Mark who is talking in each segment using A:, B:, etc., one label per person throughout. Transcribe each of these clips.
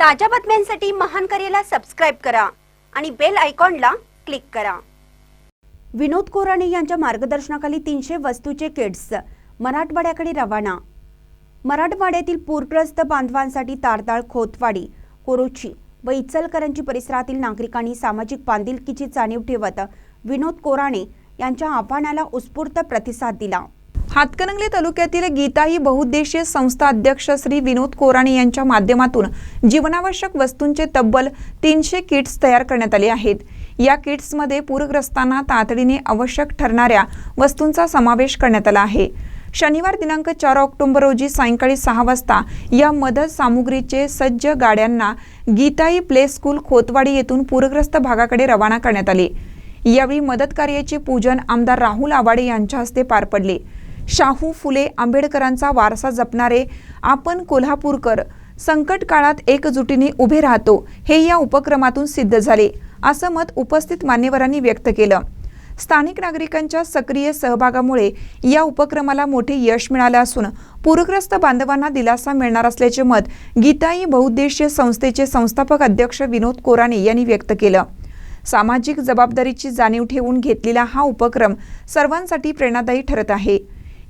A: ताज्या बातम्यांसाठी महान करेला सबस्क्राईब करा आणि बेल आयकॉनला क्लिक करा. विनोद कोराणे यांच्या मार्गदर्शनाखाली तीनशे वस्तूचे किट्स मराठवाड्याकडे रवाना. मराठवाड्यातील पूरग्रस्त बांधवांसाठी तारदाळ खोतवाडी कोरोची व इचलकरंजी परिसरातील नागरिकांनी सामाजिक बांधिलकीची जाणीव ठेवत विनोद कोराणे यांच्या आव्हानाला उत्स्फूर्त प्रतिसाद दिला.
B: हातकणंगले तालुक्यातील गीताई बहुउद्देशीय संस्था अध्यक्ष श्री विनोद कोराणे यांच्या माध्यमातून जीवनावश्यक वस्तूंचे तब्बल तीनशे किट्स तयार करण्यात आले आहेत. या किट्समध्ये पूरग्रस्तांना तातडीने आवश्यक ठरणाऱ्या वस्तूंचा समावेश करण्यात आला आहे. शनिवार दिनांक चार ऑक्टोबर रोजी सायंकाळी सहा वाजता या मदत सामुग्रीचे सज्ज गाड्यांना गीताई प्ले स्कूल खोतवाडी येथून पूरग्रस्त भागाकडे रवाना करण्यात आले. यावेळी मदत कार्याचे पूजन आमदार राहुल आवाडे यांच्या हस्ते पार पडले. शाहू फुले आंबेडकरांचा वारसा जपणारे आपण कोल्हापूरकर संकट काळात एकजुटीने उभे राहतो हे या उपक्रमातून सिद्ध झाले असं मत उपस्थित मान्यवरांनी व्यक्त केलं. स्थानिक नागरिकांच्या सक्रिय सहभागामुळे या उपक्रमाला मोठे यश मिळालं असून पूरग्रस्त बांधवांना दिलासा मिळणार असल्याचे मत गीताई बहुउद्देशीय संस्थेचे संस्थापक अध्यक्ष विनोद कोराणे यांनी व्यक्त केलं. सामाजिक जबाबदारीची जाणीव ठेवून घेतलेला हा उपक्रम सर्वांसाठी प्रेरणादायी ठरत आहे.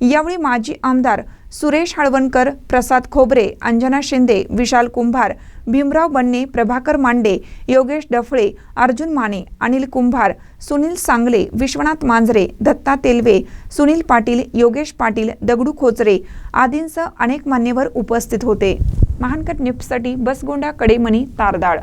B: यावेळी माजी आमदार सुरेश हळवणकर प्रसाद खोबरे अंजना शिंदे विशाल कुंभार भीमराव बन्ने प्रभाकर मांडे योगेश डफळे अर्जुन माने अनिल कुंभार सुनील सांगले विश्वनाथ मांजरे दत्ता तेलवे सुनील पाटील योगेश पाटील दगडू खोचरे आदींसह अनेक मान्यवर उपस्थित होते. महानकट निफ्टसाठी बसगोंडा कडेमणी तारदाळ.